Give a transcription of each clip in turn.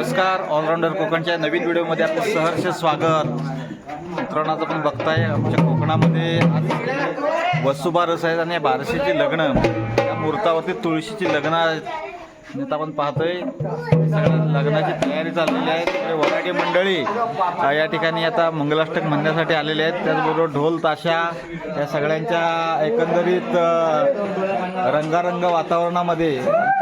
नमस्कार ऑलराऊंडर कोकणच्या नवीन व्हिडिओमध्ये आपलं सहर्ष स्वागत. मित्रांनो पण आपण बघताय आमच्या कोकणामध्ये आज वसुबा आहेत आणि बारशीची लग्न. या मुहूर्तावरती तुळशीची लग्न आहेत. आणि आता आपण पाहतोय. सगळ्या लग्नाची तयारी चाललेली आहे. तिकडे वराठी मंडळी या ठिकाणी आता मंगलाष्टक म्हणण्यासाठी आलेले आहेत. त्याचबरोबर ढोल ताशा या सगळ्यांच्या एकंदरीत रंगारंग वातावरणामध्ये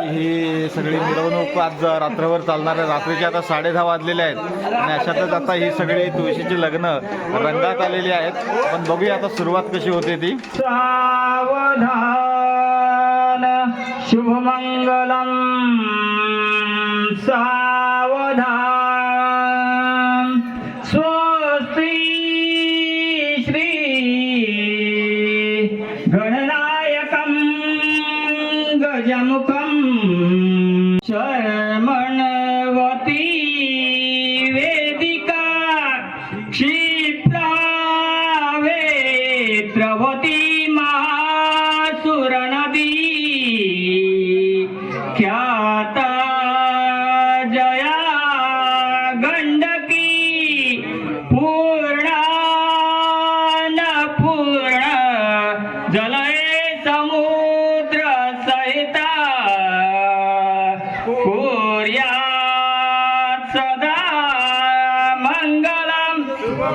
ही सगळी मिरवणूक आज रात्रभर चालणार आहे. रात्रीचे आता साडे दहा वाजलेले आहेत. आणि अशातच आता ही सगळी तुळशीची लग्न रंगात आलेली आहेत. आपण बघूया आता सुरुवात कशी होते ती. शुभमङ्गलं सावधा स्वस्ति श्री गणनायकं गजमुखं शरण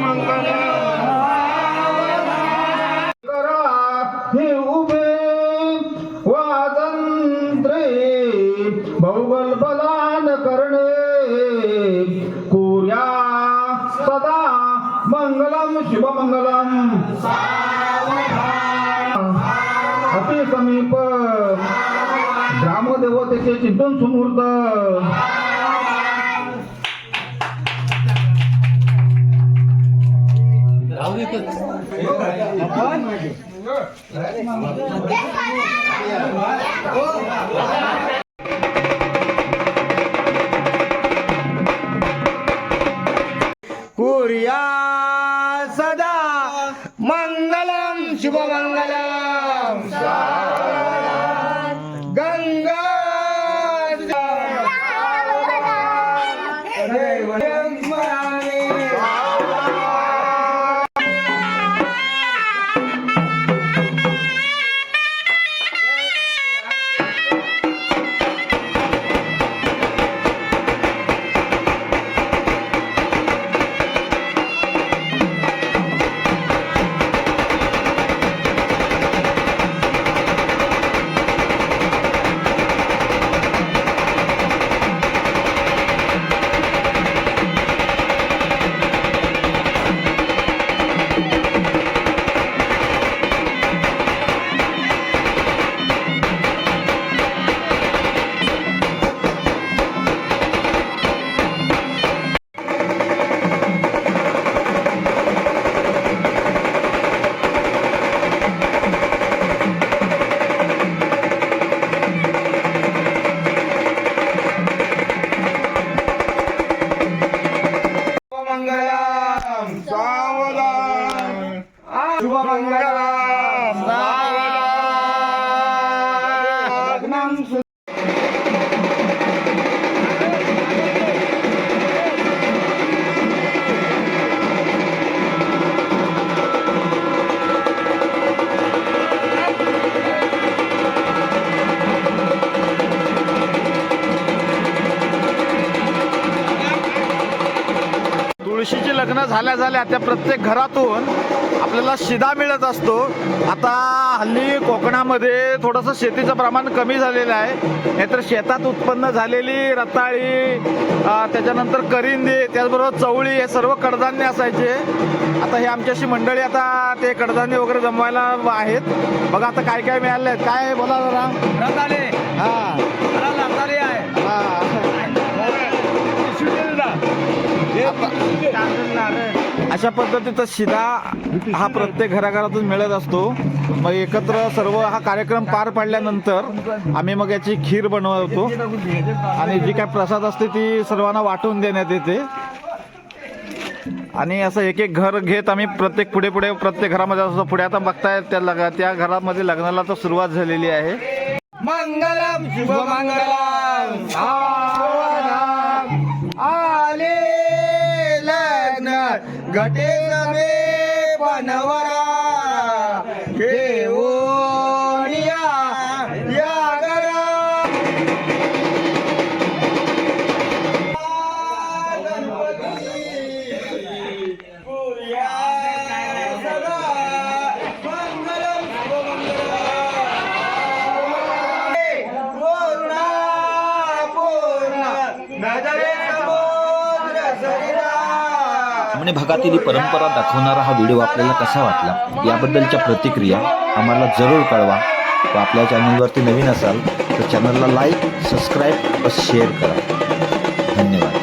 मङ्गलम् करा हे उभे वाजंत्रे बहुबल बलान करणे कुर्या सदा मंगलम शुभमंगलम अति समीप. ग्रामदेवतेचे चिंतन सुमूर्त. कुर्या सदा मङ्गलं शुभमङ्गलम् गङ्गा 주방가라 लग्न झाल्या झाल्या त्या प्रत्येक घरातून आपल्याला शिदा मिळत असतो. आता हल्ली कोकणामध्ये थोडंसं शेतीचं प्रमाण कमी झालेलं आहे. नाहीतर शेतात उत्पन्न झालेली रताळी त्याच्यानंतर करिंदी त्याचबरोबर चवळी हे सर्व कडधान्य असायचे. आता हे आमच्याशी मंडळी आता ते कडधान्य वगैरे जमवायला आहेत. बघा आता काय काय मिळाले आहेत काय बोला जरा. रताळे. हा. अशा पद्धतीचा शिधा हा प्रत्येक घराघरातून मिळत असतो. मग एकत्र सर्व हा कार्यक्रम पार पाडल्यानंतर आम्ही मग याची खीर बनवतो. आणि जी काय प्रसाद असते ती सर्वांना वाटून देण्यात येते. आणि असं एक एक घर घेत आम्ही प्रत्येक पुढे पुढे प्रत्येक घरामध्ये असतो पुढे आता बघताय त्या लग त्या घरामध्ये लग्नाला तर सुरुवात झालेली आहे. मंगलम शुभ मंगलम. घटे सभे बनवरा घेऊन ग्रामीण भागातील ही परंपरा दाखवणारा हा व्हिडिओ आपल्याला कसा वाटला? याबद्दलच्या प्रतिक्रिया आम्हाला जरूर कळवा. व आपल्या चॅनलवरती नवीन असाल तर चॅनलला लाईक सबस्क्राईब व शेअर करा. धन्यवाद.